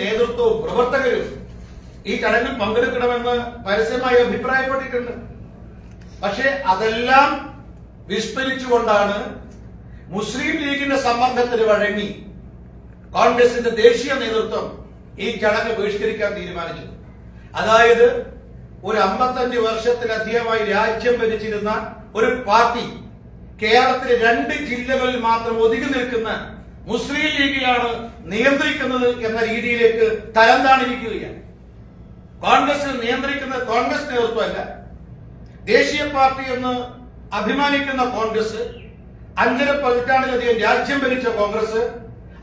നേതൃത്വവും പ്രവർത്തകരും ഈ ചടങ്ങിൽ പങ്കെടുക്കണമെന്ന് പരസ്യമായി അഭിപ്രായപ്പെട്ടിട്ടുണ്ട്. പക്ഷെ അതെല്ലാം വിസ്മരിച്ചുകൊണ്ടാണ് മുസ്ലിം ലീഗിന്റെ സമ്മർദ്ദത്തിന് വഴങ്ങി കോൺഗ്രസിന്റെ ദേശീയ നേതൃത്വം ഈ ചടങ്ങ് ബഹിഷ്കരിക്കാൻ തീരുമാനിച്ചു അതായത് ഒരു അമ്പത്തഞ്ച് വർഷത്തിലധികമായി രാജ്യം ഭരിച്ചിരുന്ന ഒരു പാർട്ടി കേരളത്തിലെ രണ്ട് ജില്ലകളിൽ മാത്രം ഒതുങ്ങി നിൽക്കുന്ന മുസ്ലിം ലീഗിലാണ് നിയന്ത്രിക്കുന്നത് എന്ന രീതിയിലേക്ക് തരം താണിരിക്കുകയാണ്. കോൺഗ്രസ് നിയന്ത്രിക്കുന്ന കോൺഗ്രസ് നേതൃത്വമല്ല. ദേശീയ പാർട്ടി എന്ന് അഭിമാനിക്കുന്ന കോൺഗ്രസ് അഞ്ചര പതിറ്റാണ്ടിലധികം രാജ്യം ഭരിച്ച കോൺഗ്രസ്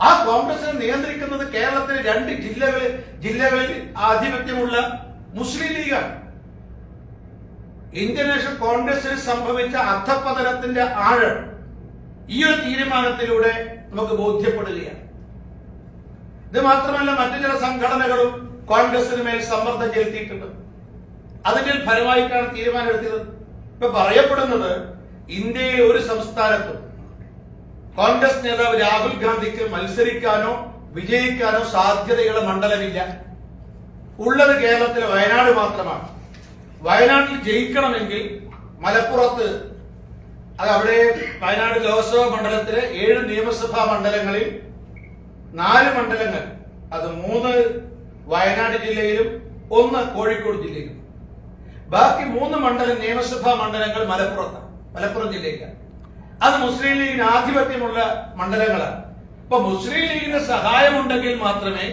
ആ കോൺഗ്രസിനെ നിയന്ത്രിക്കുന്നത് കേരളത്തിലെ രണ്ട് ജില്ലകളിൽ ജില്ലകളിൽ ആധിപത്യമുള്ള മുസ്ലിം ലീഗാണ്. ഇന്ത്യൻ നാഷണൽ കോൺഗ്രസിൽ സംഭവിച്ച അർത്ഥപതനത്തിന്റെ ആഴം ഈ ഒരു തീരുമാനത്തിലൂടെ നമുക്ക് ബോധ്യപ്പെടുകയാണ്. ഇത് മാത്രമല്ല മറ്റു ചില സംഘടനകളും കോൺഗ്രസിന് മേൽ സമ്മർദ്ദം ചെലുത്തിയിട്ടുണ്ട്. അതിന്റെ ഫലമായിട്ടാണ് തീരുമാനമെടുത്തത്. ഇപ്പൊ പറയപ്പെടുന്നത് ഇന്ത്യയിലെ ഒരു സംസ്ഥാനത്തും കോൺഗ്രസ് നേതാവ് രാഹുൽ ഗാന്ധിക്ക് മത്സരിക്കാനോ വിജയിക്കാനോ സാധ്യതയുള്ള മണ്ഡലമില്ല. ഉള്ളത് കേരളത്തിലെ വയനാട് മാത്രമാണ്. വയനാട്ടിൽ ജയിക്കണമെങ്കിൽ മലപ്പുറത്ത് അത് അവിടെ വയനാട് ലോക്സഭാ മണ്ഡലത്തിലെ ഏഴ് നിയമസഭാ മണ്ഡലങ്ങളിൽ നാല് മണ്ഡലങ്ങൾ. അത് മൂന്ന് വയനാട് ജില്ലയിലും ഒന്ന് കോഴിക്കോട് ജില്ലയിലും. ബാക്കി മൂന്ന് മണ്ഡലം നിയമസഭാ മണ്ഡലങ്ങൾ മലപ്പുറത്താണ് മലപ്പുറം ജില്ലയിലാണ്. അത് മുസ്ലിം ലീഗിന് ആധിപത്യമുള്ള മണ്ഡലങ്ങളാണ്. അപ്പൊ മുസ്ലിം ലീഗിന് സഹായമുണ്ടെങ്കിൽ മാത്രമേ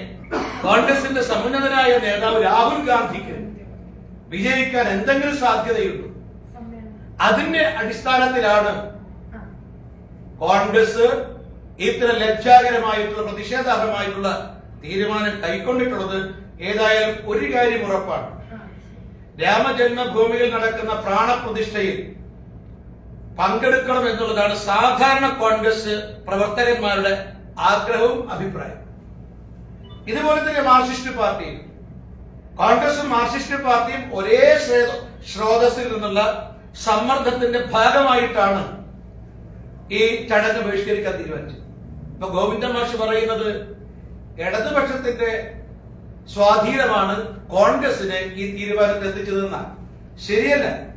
കോൺഗ്രസിന്റെ സമുന്നതനായ നേതാവ് രാഹുൽ ഗാന്ധിക്ക് വിജയിക്കാൻ എന്തെങ്കിലും സാധ്യതയുള്ളൂ അതിന്റെ അടിസ്ഥാനത്തിലാണ് കോൺഗ്രസ് ഇത്ര ലജ്ജാകരമായിട്ടുള്ള പ്രതിഷേധാർഹമായിട്ടുള്ള തീരുമാനം കൈക്കൊണ്ടിട്ടുള്ളത് ഏതായാലും ഒരു കാര്യം ഉറപ്പാണ്. രാമജന്മഭൂമിയിൽ നടക്കുന്ന പ്രാണപ്രതിഷ്ഠയിൽ പങ്കെടുക്കണം എന്നുള്ളതാണ് സാധാരണ കോൺഗ്രസ് പ്രവർത്തകന്മാരുടെ ആഗ്രഹവും അഭിപ്രായവും. ഇതുപോലെ തന്നെ മാർക്സിസ്റ്റ് പാർട്ടിയും കോൺഗ്രസും മാർക്സിസ്റ്റ് പാർട്ടിയും ഒരേ ശ്രോതസ്സിൽ സ്രോതസ്സിൽ നിന്നുള്ള സമ്മർദ്ദത്തിന്റെ ഭാഗമായിട്ടാണ് ഈ ചടങ്ങ് ബഹിഷ്കരിക്കാൻ തീരുമാനിച്ചത്. ഇപ്പൊ ഗോവിന്ദ മാഷ് പറയുന്നത് ഇടതുപക്ഷത്തിന്റെ സ്വാധീനമാണ് കോൺഗ്രസിനെ ഈ തീരുമാനത്തിൽ എത്തിച്ചതെന്നാണ്. ശരിയല്ല.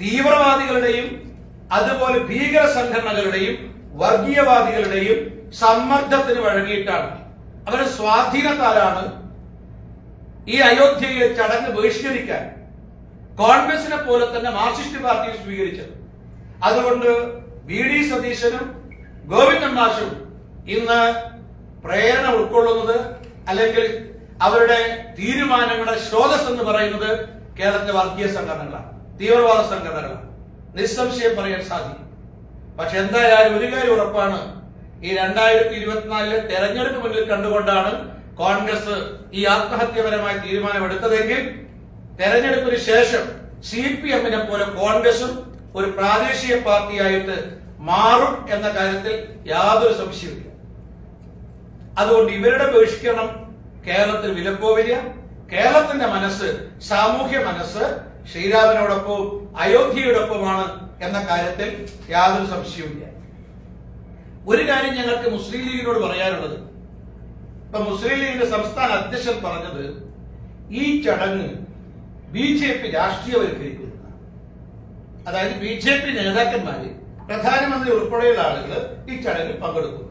തീവ്രവാദികളുടെയും അതുപോലെ ഭീകര സംഘടനകളുടെയും വർഗീയവാദികളുടെയും സമ്മർദ്ദത്തിന് വഴങ്ങിയിട്ടാണ്. അവരുടെ സ്വാധീനത്താലാണ് ഈ അയോധ്യയിലെ ചടങ്ങ് ബഹിഷ്കരിക്കാൻ കോൺഗ്രസിനെ പോലെ തന്നെ മാർക്സിസ്റ്റ് പാർട്ടി സ്വീകരിച്ചത്. അതുകൊണ്ട് വി ഡി സതീശനും ഗോവിന്ദൻ മാഷും ഇന്ന് പ്രേരണ ഉൾക്കൊള്ളുന്നത് അല്ലെങ്കിൽ അവരുടെ തീരുമാനങ്ങളുടെ സ്രോതസ് എന്ന് പറയുന്നത് കേരളത്തിലെ വർഗീയ സംഘടനകളാണ്. തീവ്രവാദ സംഘടനകളാണ്. നിസ്സംശയം പറയാൻ സാധിക്കും. പക്ഷെ എന്തായാലും ഒരു കാര്യം ഉറപ്പാണ്. ഈ രണ്ടായിരത്തി ഇരുപത്തിനാലിലെ തെരഞ്ഞെടുപ്പ് മുന്നിൽ കണ്ടുകൊണ്ടാണ് കോൺഗ്രസ് ഈ ആത്മഹത്യപരമായ തീരുമാനമെടുത്തതെങ്കിൽ തെരഞ്ഞെടുപ്പിന് ശേഷം സി പി എമ്മിനെ പോലെ കോൺഗ്രസും ഒരു പ്രാദേശിക പാർട്ടിയായിട്ട് മാറും എന്ന കാര്യത്തിൽ യാതൊരു സംശയവുമില്ല. അതുകൊണ്ട് ഇവരുടെ ബഹിഷ്കരണം കേരളത്തിൽ വിലപ്പോവില്ല കേരളത്തിന്റെ മനസ്സ് സാമൂഹ്യ മനസ്സ് ശ്രീരാമനോടൊപ്പവും അയോധ്യയോടൊപ്പമാണ് എന്ന കാര്യത്തിൽ യാതൊരു സംശയവുമില്ല. ഒരു കാര്യം ഞങ്ങൾക്ക് മുസ്ലിം ലീഗിനോട് പറയാനുള്ളത്. ഇപ്പൊ മുസ്ലിം ലീഗിന്റെ സംസ്ഥാന അധ്യക്ഷൻ പറഞ്ഞത് ഈ ചടങ്ങ് ബി ജെ പി രാഷ്ട്രീയവൽക്കരിക്കുന്ന അതായത് ബി ജെ പി നേതാക്കന്മാര് പ്രധാനമന്ത്രി ഉൾപ്പെടെയുള്ള ആളുകൾ ഈ ചടങ്ങിൽ പങ്കെടുക്കുന്നു.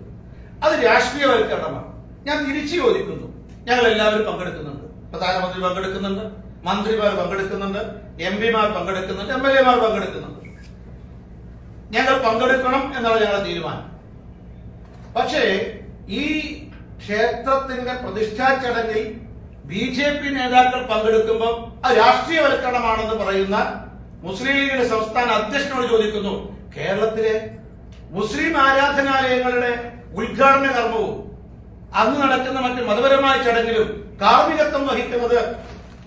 അത് രാഷ്ട്രീയവൽക്കരണമാണ്. ഞാൻ തിരിച്ചു ചോദിക്കുന്നു. ഞങ്ങൾ എല്ലാവരും പങ്കെടുക്കുന്നുണ്ട്. പ്രധാനമന്ത്രി പങ്കെടുക്കുന്നുണ്ട് മന്ത്രിമാർ പങ്കെടുക്കുന്നുണ്ട് എം പിമാർ പങ്കെടുക്കുന്നുണ്ട് എം എൽ എമാർ പങ്കെടുക്കുന്നുണ്ട്. ഞങ്ങൾ പങ്കെടുക്കണം എന്നുള്ള ഞങ്ങളുടെ തീരുമാനം. പക്ഷേ ഈ ക്ഷേത്രത്തിന്റെ പ്രതിഷ്ഠാ ചടങ്ങിൽ ബി ജെ പി നേതാക്കൾ പങ്കെടുക്കുമ്പോൾ രാഷ്ട്രീയവൽക്കരണമാണെന്ന് പറയുന്ന മുസ്ലിം ലീഗിന്റെ സംസ്ഥാന അധ്യക്ഷനോട് ചോദിക്കുന്നു കേരളത്തിലെ മുസ്ലിം ആരാധനാലയങ്ങളുടെ ഉദ്ഘാടന കർമ്മവും അന്ന് നടക്കുന്ന മറ്റ് മതപരമായ ചടങ്ങിലും കാർമ്മികത്വം വഹിക്കുന്നത്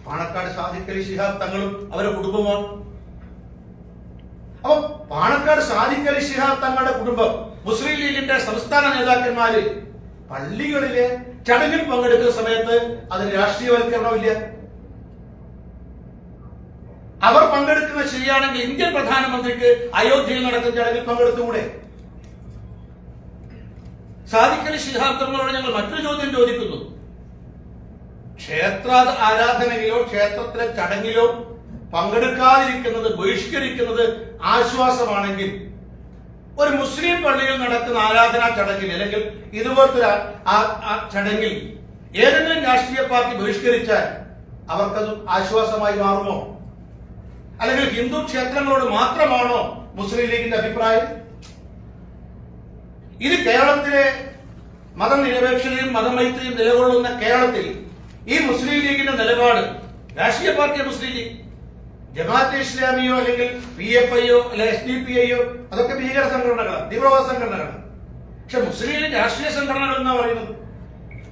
പാണക്കാട് സാധിക്കലി ശിഹാബ് തങ്ങളും അവരുടെ കുടുംബമാണ്. അപ്പൊ പാണക്കാട് സാധിക്കലി ശിഹാബ് തങ്ങളുടെ കുടുംബം മുസ്ലിം ലീഗിന്റെ സംസ്ഥാന നേതാക്കന്മാര് പള്ളികളിലെ ചടങ്ങിൽ പങ്കെടുക്കുന്ന സമയത്ത് അതിന് രാഷ്ട്രീയവൽക്കരണമില്ല. അവർ പങ്കെടുക്കുന്നത് ശരിയാണെങ്കിൽ ഇന്ത്യൻ പ്രധാനമന്ത്രിക്ക് അയോധ്യയിൽ നടക്കുന്ന ചടങ്ങിൽ പങ്കെടുത്തുകൂടെ? സാധിക്കലി ശിഹാബ്ദങ്ങളോട് ഞങ്ങൾ മറ്റൊരു ചോദ്യം ചോദിക്കുന്നു. ക്ഷേത്ര ആരാധനയിലോ ക്ഷേത്രത്തിലെ ചടങ്ങിലോ പങ്കെടുക്കാതിരിക്കുന്നത് ബഹിഷ്കരിക്കുന്നത് ആശ്വാസമാണെങ്കിൽ ഒരു മുസ്ലിം പള്ളിയിൽ നടക്കുന്ന ആരാധനാ ചടങ്ങിൽ അല്ലെങ്കിൽ ഇതുപോലത്തെ ചടങ്ങിൽ ഏതെങ്കിലും രാഷ്ട്രീയ പാർട്ടി ബഹിഷ്കരിച്ചാൽ അവർക്കത് ആശ്വാസമായി മാറുമോ? അല്ലെങ്കിൽ ഹിന്ദു ക്ഷേത്രങ്ങളോട് മാത്രമാണോ മുസ്ലിം ലീഗിന്റെ അഭിപ്രായം? ഇത് കേരളത്തിലെ മതനിരപേക്ഷതയും മതമൈത്രിയും നിലകൊള്ളുന്ന കേരളത്തിൽ ഈ മുസ്ലിം ലീഗിന്റെ നിലപാട് രാഷ്ട്രീയ പാർട്ടിയെ മുസ്ലിം ലീഗ് ജമാഅത്തെ ഇസ്ലാമിയോ അല്ലെങ്കിൽ പി എഫ് ഐയോ അല്ലെ എസ് ഡി പി ഐയോ അതൊക്കെ ഭീകര സംഘടനകളാണ് തീവ്രവാദ സംഘടനകളാണ്. പക്ഷെ മുസ്ലിം ലീഗ് രാഷ്ട്രീയ സംഘടനകൾ എന്നാ പറയുന്നത്?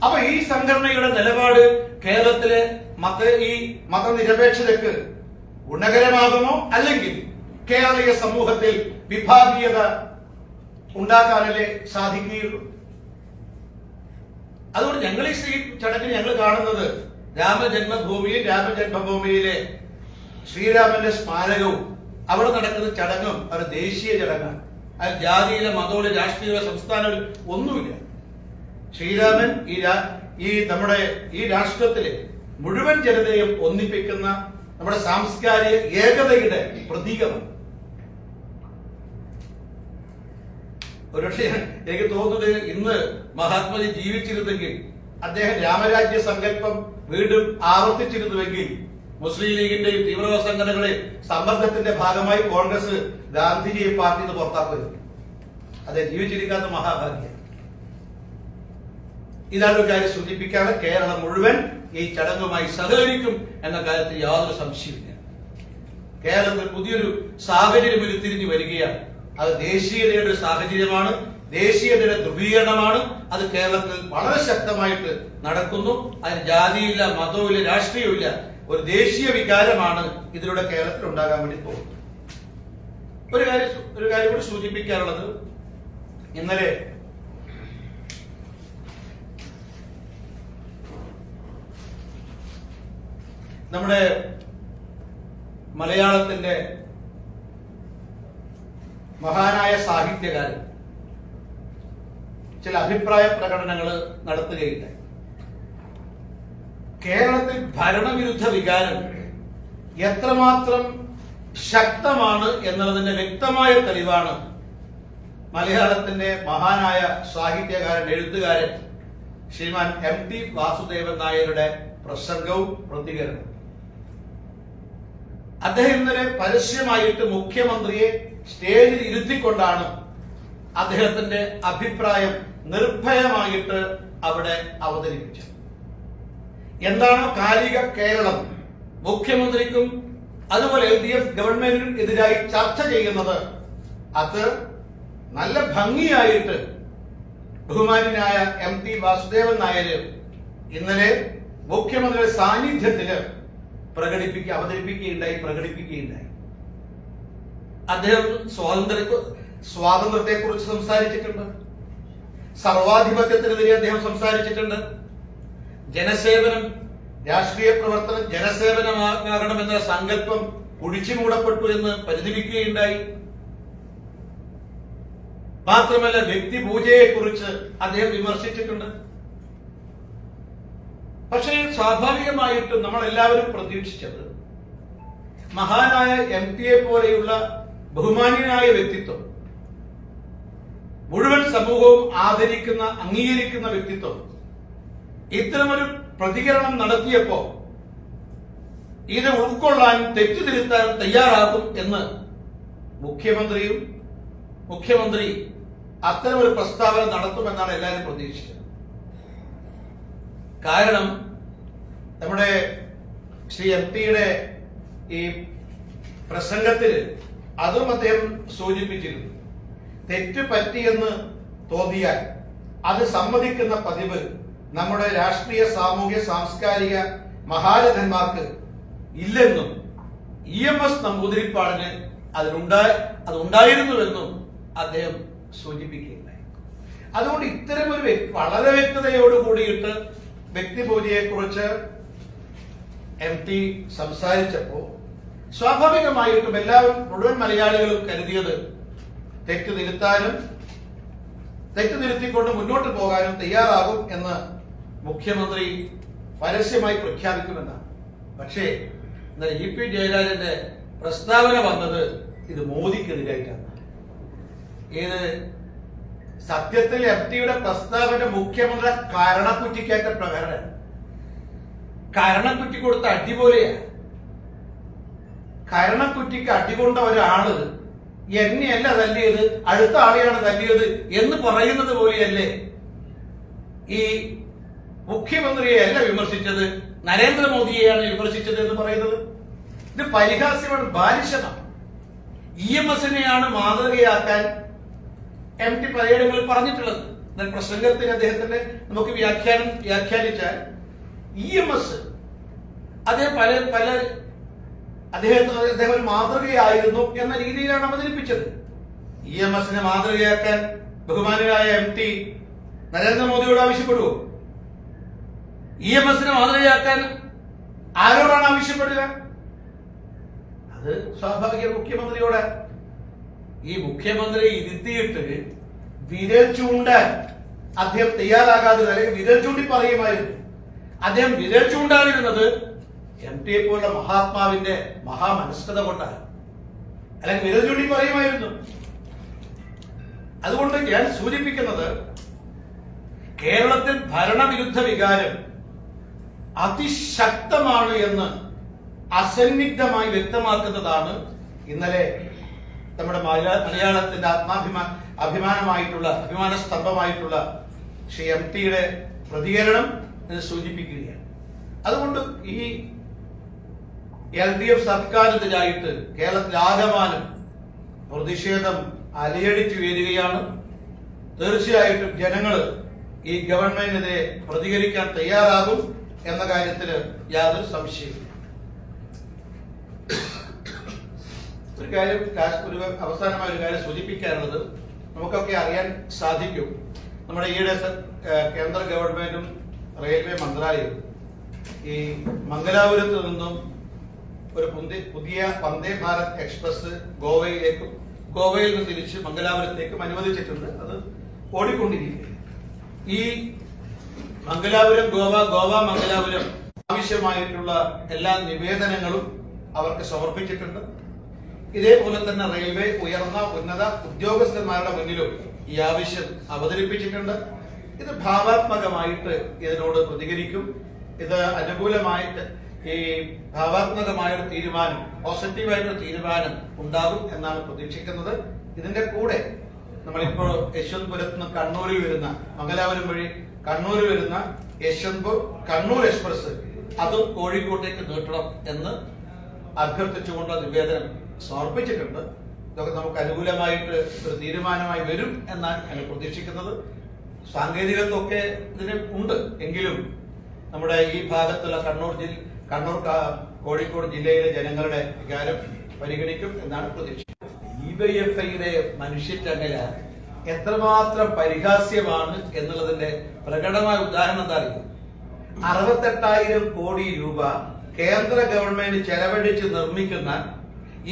അപ്പൊ ഈ സംഘടനയുടെ നിലപാട് കേരളത്തിലെ മത ഈ മതനിരപേക്ഷതയ്ക്ക് ഗുണകരമാകുമോ അല്ലെങ്കിൽ കേരളീയ സമൂഹത്തിൽ വിഭാഗീയത ഉണ്ടാക്കാനല്ലേ സാധിക്കുകയുള്ളൂ. അതുകൊണ്ട് ഞങ്ങൾ ഈ ശ്രീ ചടങ്ങിൽ ഞങ്ങൾ കാണുന്നത് രാമജന്മഭൂമിയിൽ രാമജന്മഭൂമിയിലെ ശ്രീരാമന്റെ സ്മാരകവും അവിടെ നടക്കുന്ന ചടങ്ങും അവർ ദേശീയ ചടങ്ങാണ്. അത് ജാതിയിലെ മതവും രാഷ്ട്രീയ സംസ്ഥാനവും ഒന്നുമില്ല. ശ്രീരാമൻ ഈ ഈ നമ്മുടെ ഈ രാഷ്ട്രത്തിലെ മുഴുവൻ ജനതയും ഒന്നിപ്പിക്കുന്ന നമ്മുടെ സാംസ്കാരിക ഏകതയുടെ പ്രതീകമാണ്. ഒരുപക്ഷെ എനിക്ക് തോന്നുന്നത് ഇന്ന് മഹാത്മജി ജീവിച്ചിരുന്നെങ്കിൽ അദ്ദേഹം രാമരാജ്യ സങ്കല്പം വീണ്ടും ആവർത്തിച്ചിരുന്നുവെങ്കിൽ മുസ്ലിം ലീഗിന്റെയും തീവ്രവാദ സംഘടനകളെ സമ്മർദ്ദത്തിന്റെ ഭാഗമായി കോൺഗ്രസ് ഗാന്ധിജിയെ പാർട്ടി നിന്ന് പുറത്താക്കരുത് അദ്ദേഹം ജീവിച്ചിരിക്കാത്ത മഹാഭാഗ്യം. ഇതാണ് ഒരു കാര്യം സൂചിപ്പിക്കാതെ കേരളം മുഴുവൻ ഈ ചടങ്ങുമായി സഹകരിക്കും എന്ന കാര്യത്തിൽ യാതൊരു സംശയമില്ല കേരളത്തിൽ പുതിയൊരു സാഹചര്യം ഉരുത്തിരിഞ്ഞു വരികയാണ്. അത് ദേശീയതയുടെ ഒരു സാഹചര്യമാണ് ദേശീയതയുടെ ധ്രുവീകരണമാണ്. അത് കേരളത്തിൽ വളരെ ശക്തമായിട്ട് നടക്കുന്നു. അതിന് ജാതിയില്ല മതവുമില്ല രാഷ്ട്രീയവുമില്ല. ഒരു ദേശീയ വികാരമാണ് ഇതിലൂടെ കേരളത്തിൽ ഉണ്ടാകാൻ വേണ്ടി പോകുന്നത്. ഒരു കാര്യം ഒരു കാര്യം കൂടി സൂചിപ്പിക്കാനുള്ളത്. ഇന്നലെ നമ്മുടെ മലയാളത്തിന്റെ മഹാനായ സാഹിത്യകാരൻ ചില അഭിപ്രായ പ്രകടനങ്ങൾ നടത്തുകയുണ്ടായി. കേരളത്തിൽ ഭരണവിരുദ്ധ വികാരം എത്രമാത്രം ശക്തമാണ് എന്നുള്ളതിന്റെ വ്യക്തമായ തെളിവാണ് മലയാളത്തിന്റെ മഹാനായ സാഹിത്യകാരൻ എഴുത്തുകാരൻ ശ്രീമാൻ എം ടി വാസുദേവൻ നായരുടെ പ്രസംഗവും പ്രതികരണവും. അദ്ദേഹം ഇന്നലെ പരസ്യമായിട്ട് മുഖ്യമന്ത്രിയെ സ്റ്റേജിൽ ഇരുത്തിക്കൊണ്ടാണ് അദ്ദേഹത്തിന്റെ അഭിപ്രായം നിർഭയമായിട്ട് അവിടെ അവതരിപ്പിച്ചത്. എന്താണ് കാലിക കേരളം? മുഖ്യമന്ത്രിക്കും അതുപോലെ എൽ ഡി എഫ് ഗവൺമെന്റിനും എതിരായി ചർച്ച ചെയ്യുന്നത് അത് നല്ല ഭംഗിയായിട്ട് ബഹുമാനായ എം ടി വാസുദേവൻ നായര് ഇന്നലെ മുഖ്യമന്ത്രിയുടെ സാന്നിധ്യത്തിൽ പ്രകടിപ്പിക്കുക അവതരിപ്പിക്കുകയുണ്ടായി പ്രകടിപ്പിക്കുകയുണ്ടായി. അദ്ദേഹം സ്വാതന്ത്ര്യ സ്വാതന്ത്ര്യത്തെ കുറിച്ച് സംസാരിച്ചിട്ടുണ്ട്. സർവാധിപത്യത്തിനെതിരെ അദ്ദേഹം സംസാരിച്ചിട്ടുണ്ട്. ജനസേവനം രാഷ്ട്രീയ പ്രവർത്തനം ജനസേവനമാകണമെന്ന സങ്കല്പം കുഴിച്ചു മൂടപ്പെട്ടു എന്ന് പരിതപിക്കുകയുണ്ടായി. മാത്രമല്ല വ്യക്തിപൂജയെ കുറിച്ച് അദ്ദേഹം വിമർശിച്ചിട്ടുണ്ട്. പക്ഷേ സ്വാഭാവികമായിട്ടും നമ്മൾ എല്ലാവരും പ്രതീക്ഷിച്ചത് മഹാനായ എം പിയെ പോലെയുള്ള ബഹുമാന്യനായ വ്യക്തിത്വം മുഴുവൻ സമൂഹവും ആദരിക്കുന്ന അംഗീകരിക്കുന്ന വ്യക്തിത്വം ഇത്തരമൊരു പ്രതികരണം നടത്തിയപ്പോ ഇത് ഉൾക്കൊള്ളാൻ തെറ്റുതിരുത്താൻ തയ്യാറാകും എന്ന് മുഖ്യമന്ത്രിയും മുഖ്യമന്ത്രി അത്തരമൊരു പ്രസ്താവന നടത്തുമെന്നാണ് എല്ലാവരും പ്രതീക്ഷിച്ചത്. കാരണം നമ്മുടെ ശ്രീ എം പിയുടെ ഈ പ്രസംഗത്തിൽ അതും അദ്ദേഹം സൂചിപ്പിച്ചിരുന്നു. തെറ്റ് പറ്റിയെന്ന് തോന്നിയാൽ അത് സമ്മതിക്കുന്ന പതിവ് നമ്മുടെ രാഷ്ട്രീയ സാമൂഹ്യ സാംസ്കാരിക മഹാരഥന്മാർക്ക് ഇല്ലെന്നും ഇ എം എസ് നമ്പൂതിരിപ്പാടിന് അതിലുണ്ടായി അതുണ്ടായിരുന്നുവെന്നും അദ്ദേഹം സൂചിപ്പിക്കുകയുണ്ടായി. അതുകൊണ്ട് ഇത്തരം ഒരു വളരെ വ്യക്തതയോട് കൂടിയിട്ട് വ്യക്തിപൂജയെ കുറിച്ച് എം ടി സംസാരിച്ചപ്പോ സ്വാഭാവികമായിട്ടും എല്ലാവരും മുഴുവൻ മലയാളികളും കരുതിയത് തെറ്റ് തിരുത്താനും തെറ്റ് തിരുത്തിക്കൊണ്ട് മുന്നോട്ട് പോകാനും തയ്യാറാകും എന്ന് മുഖ്യമന്ത്രി പരസ്യമായി പ്രഖ്യാപിക്കുമെന്നാണ്. പക്ഷേ ഇന്നലെ ഇ പി ജയരാജന്റെ പ്രസ്താവന വന്നത് ഇത് മോദിക്കെതിരായിട്ടാണ്. ഇത് സത്യത്തിൽ എഫ് ടിയുടെ പ്രസ്താവന മുഖ്യമന്ത്രി കരണക്കുറ്റിക്കേറ്റ പ്രകടനം. കരണക്കുറ്റി കൊടുത്ത അടിപൊളിയാണ് കരണക്കുറ്റിക്ക് അടികൊണ്ട ഒരാൾ എന്നെയല്ല തല്ലിയത് അടുത്ത ആളെയാണ് തല്ലിയത് എന്ന് പറയുന്നത് പോലെയല്ലേ ഈ മുഖ്യമന്ത്രിയെ അല്ല വിമർശിച്ചത് നരേന്ദ്രമോദിയെയാണ് വിമർശിച്ചത് എന്ന് പറയുന്നത്? ഇത് പരിഹാസ്യമാണ് ബാലിശമാണ്. ഇ എം എസിനെയാണ് മാതൃകയാക്കാൻ എം ടി പലയിടങ്ങളിൽ പറഞ്ഞിട്ടുള്ളത്. എന്നാൽ പ്രസംഗത്തിൽ അദ്ദേഹത്തിന്റെ നമുക്ക് വ്യാഖ്യാനം വ്യാഖ്യാനിച്ചാൽ ഇ എം എസ് അദ്ദേഹം പല പല അദ്ദേഹത്തിന് അദ്ദേഹം ഒരു മാതൃകയായിരുന്നു എന്ന രീതിയിലാണ് അവതരിപ്പിച്ചത്. ഇ എം എസിനെ മാതൃകയാക്കാൻ ബഹുമാനരായ എം ടി നരേന്ദ്രമോദിയോട് ആവശ്യപ്പെടുവോ? ഇ എം എസിനെ മാതൃകയാക്കാൻ ആരോടാണ് ആവശ്യപ്പെടുക? അത് സ്വാഭാവിക മുഖ്യമന്ത്രിയോട് ഈ മുഖ്യമന്ത്രി ഇരുത്തിയിട്ട് വിരൽ ചൂണ്ടാൻ അദ്ദേഹം തയ്യാറാകാതെ അല്ലെങ്കിൽ വിരൽ ചൂണ്ടി പറയുമായിരുന്നു. അദ്ദേഹം വിരൽ ചൂണ്ടാതിരുന്നത് എം ടി പോലുള്ള മഹാത്മാവിന്റെ മഹാമനസ്കത കൊണ്ടാണ്. അല്ലെങ്കിൽ വിരൽ ചൂണ്ടി പറയുമായിരുന്നു. അതുകൊണ്ട് ഞാൻ സൂചിപ്പിക്കുന്നത് കേരളത്തിൽ ഭരണവിരുദ്ധ വികാരം അതിശക്തമാണ് എന്ന് അസന്നിഗ്ധമായി വ്യക്തമാക്കുന്നതാണ് ഇന്നലെ നമ്മുടെ മലയാ- മലയാളത്തിന്റെ ആത്മാഭിമാ അഭിമാനമായിട്ടുള്ള അഭിമാന സ്തംഭമായിട്ടുള്ള ശ്രീ എം ടിയുടെ പ്രതികരണം സൂചിപ്പിക്കുകയാണ്. അതുകൊണ്ട് ഈ എൽ ഡി എഫ് സർക്കാരിനെതിരായിട്ട് കേരളത്തിൽ ആകമാനം പ്രതിഷേധം അലയടിച്ചു വരികയാണ്. തീർച്ചയായിട്ടും ജനങ്ങൾ ഈ ഗവൺമെന്റിനെതിരെ പ്രതികരിക്കാൻ തയ്യാറാകും എന്ന കാര്യത്തിൽ യാതൊരു സംശയമില്ല ഒരു കാര്യം ഒരു അവസാനമായ ഒരു കാര്യം സൂചിപ്പിക്കാനുള്ളത് നമുക്കൊക്കെ അറിയാൻ സാധിക്കും. നമ്മുടെ ഈയിടെ കേന്ദ്ര ഗവൺമെന്റും റെയിൽവേ മന്ത്രാലയവും ഈ മംഗലാപുരത്ത് നിന്നും ഒരു പുതിയ വന്ദേ ഭാരത് എക്സ്പ്രസ് ഗോവയിലേക്കും ഗോവയിൽ നിന്ന് തിരിച്ച് മംഗലാപുരത്തേക്കും അനുവദിച്ചിട്ടുണ്ട്. അത് ഓടിക്കൊണ്ടിരിക്കുകയാണ്. ഈ മംഗലാപുരം ഗോവ ഗോവ മംഗലാപുരം ആവശ്യമായിട്ടുള്ള എല്ലാ നിവേദനങ്ങളും അവർക്ക് സമർപ്പിച്ചിട്ടുണ്ട്. ഇതേപോലെ തന്നെ റെയിൽവേ ഉയർന്ന ഉന്നത ഉദ്യോഗസ്ഥന്മാരുടെ മുന്നിലും ഈ ആവശ്യം അവതരിപ്പിച്ചിട്ടുണ്ട്. ഇത് ഭാവാത്മകമായിട്ട് ഇതിനോട് പ്രതികരിക്കും. ഇത് അനുകൂലമായിട്ട് ഈ ഭാവാത്മകമായ ഒരു തീരുമാനം പോസിറ്റീവായിട്ടൊരു തീരുമാനം ഉണ്ടാകും എന്നാണ് പ്രതീക്ഷിക്കുന്നത്. ഇതിന്റെ കൂടെ നമ്മളിപ്പോൾ യശ്വന്ത്പുരത്ത് നിന്ന് കണ്ണൂരിൽ വരുന്ന മംഗലാപുരം വഴി കണ്ണൂരിൽ വരുന്ന യശ്വന്ത്പൂർ കണ്ണൂർ എക്സ്പ്രസ് അതും കോഴിക്കോട്ടേക്ക് നീട്ടണം എന്ന് അഭ്യർത്ഥിച്ചുകൊണ്ട് നിവേദനം സമർപ്പിച്ചിട്ടുണ്ട്. ഇതൊക്കെ നമുക്ക് അനുകൂലമായിട്ട് ഒരു തീരുമാനമായി വരും എന്നാണ് ഞങ്ങൾ പ്രതീക്ഷിക്കുന്നത്. സാങ്കേതികത്വമൊക്കെ ഇതിന് ഉണ്ട്. എങ്കിലും നമ്മുടെ ഈ ഭാഗത്തുള്ള കണ്ണൂർ ജില്ല കണ്ണൂർ കോഴിക്കോട് ജില്ലയിലെ ജനങ്ങളുടെ വികാരം പരിഗണിക്കും എന്നാണ് പ്രതീക്ഷ ഡിവൈഎഫ്ഐയുടെ മനുഷ്യച്ചങ്ങല എത്രമാത്രം പരിഹാസ്യമാണ് എന്നുള്ളതിന്റെ പ്രകടമായ ഉദാഹരണം എന്താ അറുപത്തെട്ടായിരം കോടി രൂപ കേന്ദ്ര ഗവൺമെന്റ് ചെലവഴിച്ച് നിർമ്മിക്കുന്ന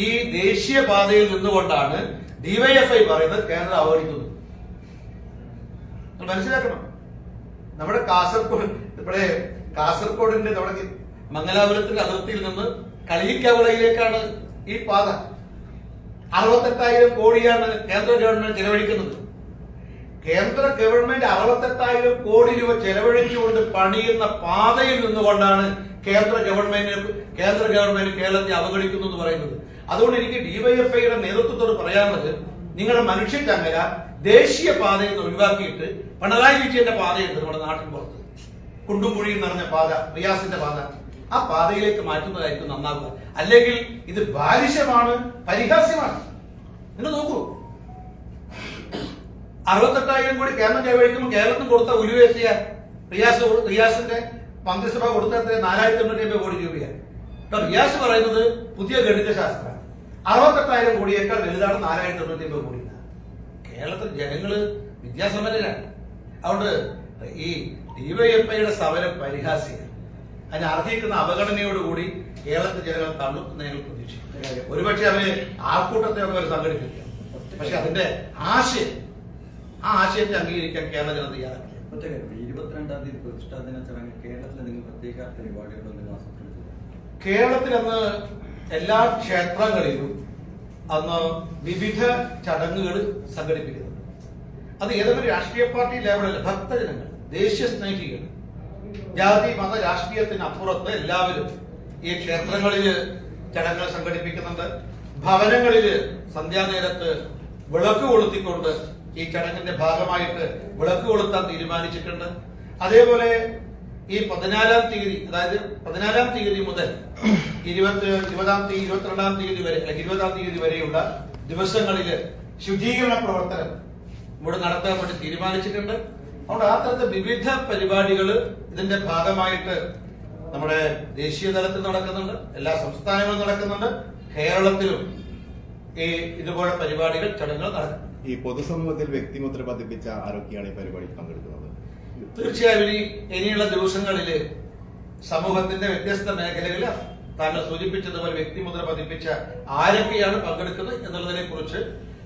ഈ ദേശീയ പാതയിൽ നിന്നുകൊണ്ടാണ് ഡിവൈഎഫ്ഐ പറയുന്നത് കേന്ദ്രം അവഗണിക്കുന്നത് മനസ്സിലാക്കണം. നമ്മുടെ കാസർഗോഡ് ഇവിടെ കാസർഗോഡിന്റെ നമ്മുടെ മംഗലാപുരത്തിന്റെ അതിർത്തിയിൽ നിന്ന് കളിയിക്കവളയിലേക്കാണ് ഈ പാത. അറുപത്തെട്ടായിരം കോടിയാണ് കേന്ദ്ര ഗവൺമെന്റ് ചെലവഴിക്കുന്നത്. കേന്ദ്ര ഗവൺമെന്റ് അറുപത്തെട്ടായിരം കോടി രൂപ ചെലവഴിച്ചുകൊണ്ട് പണിയുന്ന പാതയിൽ നിന്നുകൊണ്ടാണ് കേന്ദ്ര ഗവൺമെന്റ് കേന്ദ്ര ഗവൺമെന്റ് കേരളത്തെ അവഗണിക്കുന്നു എന്ന് പറയുന്നത്. അതുകൊണ്ട് എനിക്ക് ഡിവൈഎഫ്ഐയുടെ നേതൃത്വത്തോട് പറയാനുള്ളത് നിങ്ങളുടെ മനുഷ്യ ചങ്ങല ദേശീയ പാതയിൽ നിന്ന് ഒഴിവാക്കിയിട്ട് പിണറായി വിജയന്റെ പാതയുണ്ട് നമ്മുടെ നാട്ടിൻ പുറത്ത് കുണ്ടുംപുഴിയിൽ നിറഞ്ഞ പാത റിയാസിന്റെ പാത ആ പാതയിലേക്ക് മാറ്റുന്നതായിരിക്കും നന്നാവുക. അല്ലെങ്കിൽ ഇത് ബാലിശമാണ് പരിഹാസ്യമാണ്. നിങ്ങൾ നോക്കൂ. അറുപത്തെട്ടായിരം കോടി കേരളം ചെലവഴിക്കുമ്പോൾ കേരളത്തിന് കൊടുത്ത ഉരുവെത്തിയ റിയാസ് റിയാസിന്റെ മന്ത്രിസഭ കൊടുത്ത നാലായിരത്തി തൊണ്ണൂറ്റി അമ്പത് കോടി രൂപയാണ് റിയാസ് പറയുന്നത് പുതിയ ഗണിത ശാസ്ത്രമാണ് അറുപത്തെട്ടായിരം കോടിയേക്കാൾ വലുതാണ് നാലായിരത്തി തൊണ്ണൂറ്റി അമ്പത് കോടി. കേരളത്തിൽ ജനങ്ങൾ വിദ്യാസമ്പന്നരാണ്. അതുകൊണ്ട് ഈ ഡിവൈഎഫ്ഐയുടെ സമരം പരിഹാസ്യമാണ് അതിന് അർഹിക്കുന്ന അവഗണനയോടുകൂടി കേരളത്തിൽ ജനങ്ങൾ തള്ളുന്ന പ്രതീക്ഷിക്കും ഒരുപക്ഷെ അവർ ആൾക്കൂട്ടത്തെ അവർ സംഘടിപ്പിക്കുക പക്ഷെ അതിന്റെ ആശയം ആ ആശയത്തെ അംഗീകരിക്കാൻ കേരള ജനത ഈ ഇരുപത്തിരണ്ടാം തീയതി പ്രതിഷ്ഠാ ദിന ചടങ്ങ് കേരളത്തിൽ എന്തെങ്കിലും പ്രത്യേക പരിപാടികളൊന്നും കേരളത്തിൽ അന്ന് എല്ലാ ക്ഷേത്രങ്ങളിലും അന്ന് വിവിധ ചടങ്ങുകൾ സംഘടിപ്പിക്കുന്നു. അത് ഏതൊരു രാഷ്ട്രീയ പാർട്ടി ലെവലല്ല ഭക്തജനങ്ങൾ ദേശീയ സ്നേഹികൾ ജാതി മത രാഷ്ട്രീയത്തിനപ്പുറത്ത് എല്ലാവരും ഈ ക്ഷേത്രങ്ങളിൽ ചടങ്ങുകൾ സംഘടിപ്പിക്കുന്നുണ്ട്. ഭവനങ്ങളിൽ സന്ധ്യാനേരത്ത് വിളക്ക് കൊളുത്തിക്കൊണ്ട് ഈ ചടങ്ങിന്റെ ഭാഗമായിട്ട് വിളക്ക് കൊളുത്താൻ തീരുമാനിച്ചിട്ടുണ്ട്. അതേപോലെ ഈ പതിനാലാം തീയതി അതായത് പതിനാലാം തീയതി മുതൽ ഇരുപത്തി ഇരുപതാം തീയതി ഇരുപത്തിരണ്ടാം തീയതി വരെ അല്ലെങ്കിൽ ഇരുപതാം തീയതി വരെയുള്ള ദിവസങ്ങളിൽ ശുചീകരണ പ്രവർത്തനം ഇവിടെ നടത്താൻ വേണ്ടി തീരുമാനിച്ചിട്ടുണ്ട്. അതുകൊണ്ട് ആ തരത്തിൽ വിവിധ പരിപാടികൾ ഇതിന്റെ ഭാഗമായിട്ട് നമ്മുടെ ദേശീയ തലത്തിൽ നടക്കുന്നുണ്ട് എല്ലാ സംസ്ഥാനങ്ങളും നടക്കുന്നുണ്ട് കേരളത്തിലും ഈ ഇതുപോലെ പരിപാടികൾ ചടങ്ങുകൾ നടക്കും. ഈ പൊതുസമൂഹത്തിൽ വ്യക്തിമുദ്ര പതിപ്പിച്ച ആരൊക്കെയാണ് ഈ പരിപാടിയിൽ പങ്കെടുക്കുന്നത്? തീർച്ചയായും ഇനി ഇനിയുള്ള ദിവസങ്ങളിൽ സമൂഹത്തിന്റെ വ്യത്യസ്ത മേഖലകളിൽ താങ്കൾ സൂചിപ്പിച്ചതുപോലെ വ്യക്തിമുദ്ര പതിപ്പിച്ച ആരൊക്കെയാണ് പങ്കെടുക്കുന്നത് എന്നുള്ളതിനെ കുറിച്ച്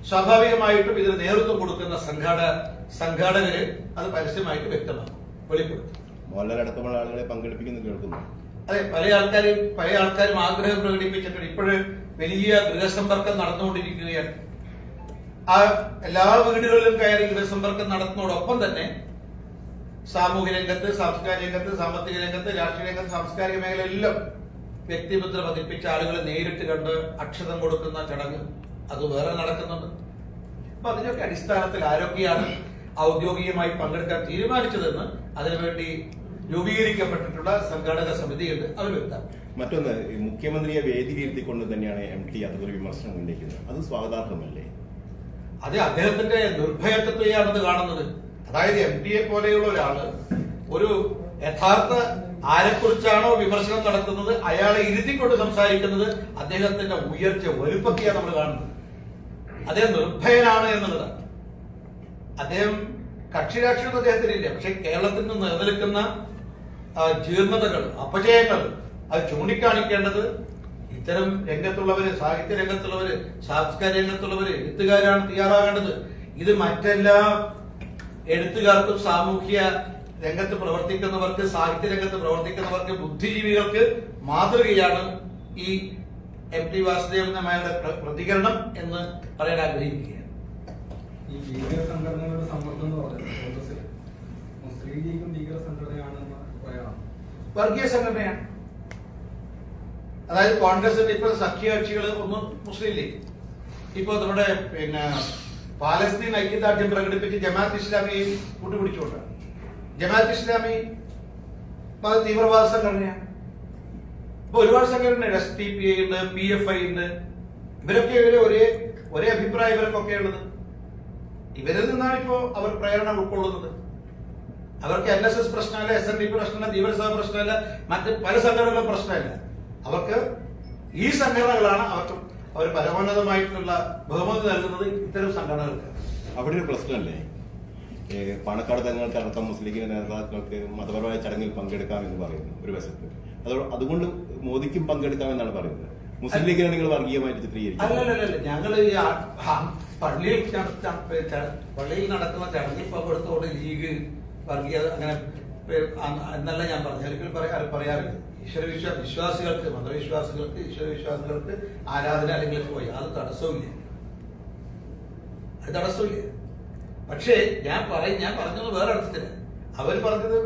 സ്വാഭാവികമായിട്ടും ഇതിന് നേതൃത്വം കൊടുക്കുന്ന സംഘാട സംഘാടകര് അത് പരസ്യമായിട്ട് വ്യക്തമാക്കും വെളിപ്പെടുത്തും. മോഹൻലാൽ അടക്കമുള്ള ആളുകളെ പങ്കെടുപ്പിക്കുന്നു കേൾക്കുന്നു. അതെ പല ആൾക്കാരും പല ആൾക്കാരും ആഗ്രഹം പ്രകടിപ്പിച്ചിട്ടുണ്ട്. ഇപ്പോഴ് വലിയ ഗൃഹസമ്പർക്കം നടന്നുകൊണ്ടിരിക്കുകയാണ്. ആ എല്ലാ വീടുകളിലും കയറി ഗൃഹസമ്പർക്കം നടത്തുന്നതോടൊപ്പം തന്നെ സാമൂഹ്യ രംഗത്ത് സാംസ്കാരിക രംഗത്ത് സാമ്പത്തിക രംഗത്ത് രാഷ്ട്രീയ രംഗത്ത് സാംസ്കാരിക മേഖലയിലെല്ലാം വ്യക്തിമുദ്ര പതിപ്പിച്ച ആളുകളെ നേരിട്ട് കണ്ട് അക്ഷതം കൊടുക്കുന്ന ചടങ്ങ് അത് വേറെ നടക്കുന്നുണ്ട്. അപ്പൊ അതിന്റെയൊക്കെ അടിസ്ഥാനത്തിൽ ആരൊക്കെയാണ് ഔദ്യോഗികമായി പങ്കെടുക്കാൻ തീരുമാനിച്ചതെന്ന് അതിനുവേണ്ടി രൂപീകരിക്കപ്പെട്ടിട്ടുള്ള സംഘാടക സമിതിയുണ്ട്. അവർ വ്യക്തം. മറ്റൊന്ന് മുഖ്യമന്ത്രിയെ വേദിയിലിരുത്തിക്കൊണ്ട് തന്നെയാണ് എം ടി അതൊരു വിമർശനം ഉന്നയിക്കുന്നത്. അത് സ്വാഗതാർഹമല്ലേ? അത് അദ്ദേഹത്തിന്റെ നിർഭയത്വത്തെയാണെന്ന് കാണുന്നത്. അതായത് എം പിയെ പോലെയുള്ള ഒരാൾ ഒരു യഥാർത്ഥ ആരെക്കുറിച്ചാണോ വിമർശനം നടത്തുന്നത് അയാളെ ഇരുത്തിക്കൊണ്ട് സംസാരിക്കുന്നത് അദ്ദേഹത്തിന്റെ ഉയർച്ച വലുപ്പത്തെയാണ് നമ്മൾ കാണുന്നത്. അദ്ദേഹം നിർഭയനാണ് എന്നുള്ളതാണ്. അദ്ദേഹം കക്ഷി രാഷ്ട്രീയം അദ്ദേഹത്തിനില്ല. പക്ഷെ കേരളത്തിൽ നിന്ന് നിലനിൽക്കുന്ന ജീർണതകൾ അപജയങ്ങൾ അത് ചൂണ്ടിക്കാണിക്കേണ്ടത് ഇത്തരം രംഗത്തുള്ളവര് സാഹിത്യ രംഗത്തുള്ളവര് സാംസ്കാരിക രംഗത്തുള്ളവര് എഴുത്തുകാരാണ് തയ്യാറാകേണ്ടത്. ഇത് മറ്റെല്ലാ എഴുത്തുകാർക്കും സാമൂഹ്യ രംഗത്ത് പ്രവർത്തിക്കുന്നവർക്ക് സാഹിത്യ രംഗത്ത് പ്രവർത്തിക്കുന്നവർക്ക് ബുദ്ധിജീവികൾക്ക് മാതൃകയാണ് ഈ എം ടി വാസുദേവൻ നായരുടെ പ്രതികരണം എന്ന് പറയാൻ ആഗ്രഹിക്കുകയാണ്. ഈ ഭീകര സംഘടനകളുടെ സമ്മർദ്ദം എന്ന് പറയുന്നത് കോൺഗ്രസിൽ മുസ്ലിം ലീഗും ഭീകര സംഘടനയാണെന്ന് പറയാം. വർഗീയ സംഘടനയാണ്. അതായത് കോൺഗ്രസിന്റെ ഇപ്പോൾ സഖ്യകക്ഷികൾ ഒന്നും മുസ്ലിം ലീഗ്. ഇപ്പോൾ നമ്മുടെ പിന്നെ പാലസ്തീൻ ഐക്യദാർഢ്യം പ്രകടിപ്പിച്ച് ജമാഅത്ത് ഇസ്ലാമി കൂട്ടുപിടിച്ചുകൊണ്ട്. ജമാഅത്ത് ഇസ്ലാമി തീവ്രവാദ സംഘടനയാണ് ഇപ്പൊ ഒരുപാട് സംഘടനയുണ്ട് എസ് ടി പി ഉണ്ട് പി എഫ് ഐ ഉണ്ട്. ഇവരൊക്കെ ഇവർ ഒരേ ഒരേ അഭിപ്രായം ഇവർക്കൊക്കെ ഉള്ളത്. ഇവരിൽ നിന്നാണ് ഇപ്പോ അവർ പ്രേരണ ഉൾക്കൊള്ളുന്നത്. അവർക്ക് എൻ എസ് എസ് പ്രശ്നമല്ല എസ് എൻ ഡി പ്രശ്നമല്ല തീവ്രസഭ പ്രശ്നമല്ല മറ്റ് പല സംഘടനകളും പ്രശ്നമല്ല. അവർക്ക് ഈ സംഘടനകളാണ് അവർക്ക് അവർ പരമോന്നതമായിട്ടുള്ള ബഹുമതി നൽകുന്നത് ഇത്തരം സംഘടനകൾക്ക്. അവിടെ ഒരു പ്രശ്നമല്ലേ പാണക്കാട് തങ്ങൾക്ക് അടക്കം മുസ്ലിം നേതാക്കൾക്ക് മതപരമായ ചടങ്ങിൽ പങ്കെടുക്കാം എന്ന് പറയുന്നു ഒരു വശത്ത്. അത് അതുകൊണ്ട് മോദിക്കും പങ്കെടുക്കാം എന്നാണ് പറയുന്നത്. മുസ്ലിം ലീഗിനെ നിങ്ങൾ വർഗീയമായിട്ട് ചിത്രീകരിക്കും ഞങ്ങൾ ഈ പള്ളിയിൽ പള്ളിയിൽ നടക്കുന്ന ചടങ്ങിൽ പങ്കെടുത്തുകൊണ്ട് ലീഗ് വർഗീയ അങ്ങനെ എന്നല്ല ഞാൻ പറഞ്ഞു പറയാ പറയാറില്ല. ഈശ്വര വിശ്വാ വിശ്വാസികൾക്ക് മതവിശ്വാസികൾക്ക് ഈശ്വര വിശ്വാസികൾക്ക് ആരാധന അല്ലെങ്കിൽ പോയി. അത് തടസ്സമില്ല അത് തടസ്സമില്ല പക്ഷേ ഞാൻ പറയും ഞാൻ പറഞ്ഞത് വേറെ അർത്ഥത്തിൽ. അവർ പറഞ്ഞത്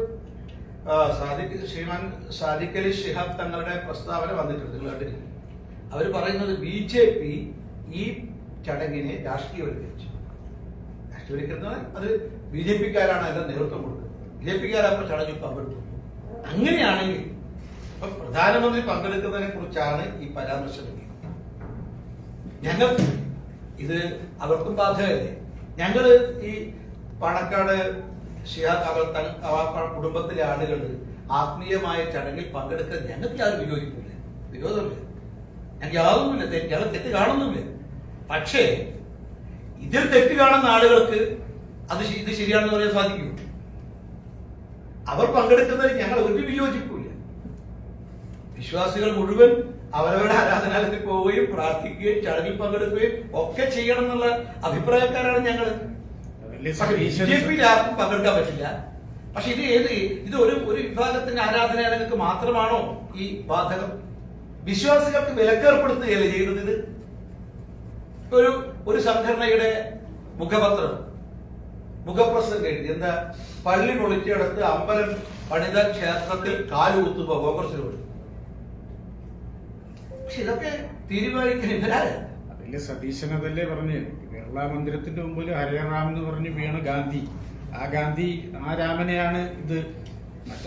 സാദിഖ് ശ്രീമാൻ സാദിഖ് അലി ഷിഹാബ് തങ്ങളുടെ പ്രസ്താവന വന്നിട്ടുണ്ട്. നിങ്ങൾ കണ്ടിരിക്കും അവർ പറയുന്നത് ബി ജെ പി ഈ ചടങ്ങിനെ രാഷ്ട്രീയവൽക്കരിച്ചു. രാഷ്ട്രീയവൽക്കരിക്കുന്നത് അത് ബി ജെ പിക്കാരാണ് അതിന്റെ നേതൃത്വം കൊടുക്കുന്നത് ബി ജെ പിക്കാരപ്പോൾ ചടങ്ങിൽ പങ്കെടുത്തു അങ്ങനെയാണെങ്കിൽ പ്രധാനമന്ത്രി പങ്കെടുക്കുന്നതിനെ കുറിച്ചാണ് ഈ പരാമർശം. ഞങ്ങൾ ഇത് അവർക്കും ബാധകല്ലേ ഞങ്ങൾ ഈ പാണക്കാട് ഷിഹാബ് കുടുംബത്തിലെ ആളുകൾ ആത്മീയമായ ചടങ്ങിൽ പങ്കെടുക്കാൻ ഞങ്ങൾക്ക് യാതൊരു വിരോധിക്കില്ല വിരോധമില്ല. ഞങ്ങൾക്ക് യാതൊന്നുമില്ല. ഞങ്ങൾ തെറ്റ് കാണുന്നുമില്ല. പക്ഷേ ഇതിൽ തെറ്റ് കാണുന്ന ആളുകൾക്ക് അത് ഇത് ശരിയാണെന്ന് പറയാൻ സാധിക്കും അവർ പങ്കെടുക്കുന്നതിൽ ഞങ്ങൾ ഒരു വിയോജിപ്പില്ല വിശ്വാസികൾ മുഴുവൻ അവരവരുടെ ആരാധനാലയത്തിൽ പോവുകയും പ്രാർത്ഥിക്കുകയും ചടങ്ങിൽ പങ്കെടുക്കുകയും ഒക്കെ ചെയ്യണം എന്നുള്ള അഭിപ്രായക്കാരാണ് ഞങ്ങൾ പക്ഷെ ബി ജെ പിയിൽ ആർക്കും പങ്കെടുക്കാൻ പറ്റില്ല. പക്ഷെ ഇത് ഏത് ഇത് ഒരു ഒരു വിഭാഗത്തിന്റെ ആരാധനാലയങ്ങൾക്ക് മാത്രമാണോ ഈ ബാധകം? വിശ്വാസികൾക്ക് വിലക്കേർപ്പെടുത്തുകയല്ലേ ചെയ്യുന്നത് ഇത്? ഒരു ഒരു സംഘടനയുടെ മുഖപത്രം മുഖപ്രസംഗം എഴുതി എന്താ പള്ളി പൊളിച്ചെടുത്ത് അമ്പലം പണിത ക്ഷേത്രത്തിൽ കാലുകുത്തുമ്പോ കോൺഗ്രസിനോട് പക്ഷെ ഇതൊക്കെ തീരുമാനിക്കാൻ ഇവരാര് അതിൽ സതീശൻ അതല്ലേ പറഞ്ഞു കേരള മന്ദിരത്തിന്റെ മുമ്പിൽ ഹരേറാം എന്ന് പറഞ്ഞ് വീണ ഗാന്ധി. ആ ഗാന്ധി ആ രാമനെയാണ് ഇത്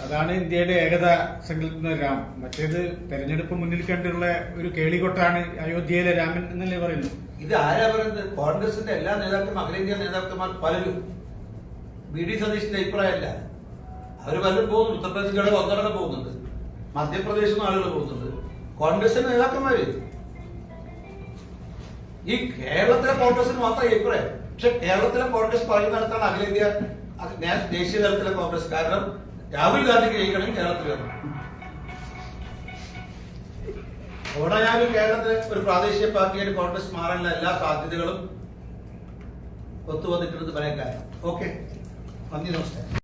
അതാണ് ഇന്ത്യയുടെ ഏകത സങ്കല്പിക്കുന്ന രാം. മറ്റേത് തെരഞ്ഞെടുപ്പ് മുന്നിൽ കണ്ടുള്ള ഒരു കേളികൊട്ടാണ് അയോധ്യയിലെ രാമൻ എന്നല്ലേ പറയുന്നു ഇത് ആരാ പറയുന്നത്? കോൺഗ്രസിന്റെ എല്ലാ നേതാക്കളും അഖിലേന്ത്യാ നേതാക്കന്മാർ പലരും. B D സതീഷിന്റെ അഭിപ്രായമല്ല. അവർ പലരും പോകുന്നു ഉത്തർപ്രദേശ് ഘടകം ഒന്നടങ്കം പോകുന്നുണ്ട് മധ്യപ്രദേശിൽ നിന്ന് ആളുകൾ പോകുന്നുണ്ട് കോൺഗ്രസിന്റെ നേതാക്കന്മാര്? ഈ കേരളത്തിലെ കോൺഗ്രസിന് മാത്രം അഭിപ്രായം. പക്ഷെ കേരളത്തിലെ കോൺഗ്രസ് പറയുന്നിടത്താണ് അഖിലേന്ത്യാ അഖ് ദേശീയ തലത്തിലെ കോൺഗ്രസ്. കാരണം രാഹുൽ ഗാന്ധിക്ക് ജയിക്കണമെങ്കിൽ കേരളത്തിൽ വരണം. ഞാൻ കേരളത്തിലെ ഒരു പ്രാദേശിക പാർട്ടിയായിട്ട് കോൺഗ്രസ് മാറാനുള്ള എല്ലാ സാധ്യതകളും ഒത്തുവന്നിട്ടുണ്ടെന്ന് പറയാൻ കാരണം. ഓക്കെ. നന്ദി നമസ്കാരം.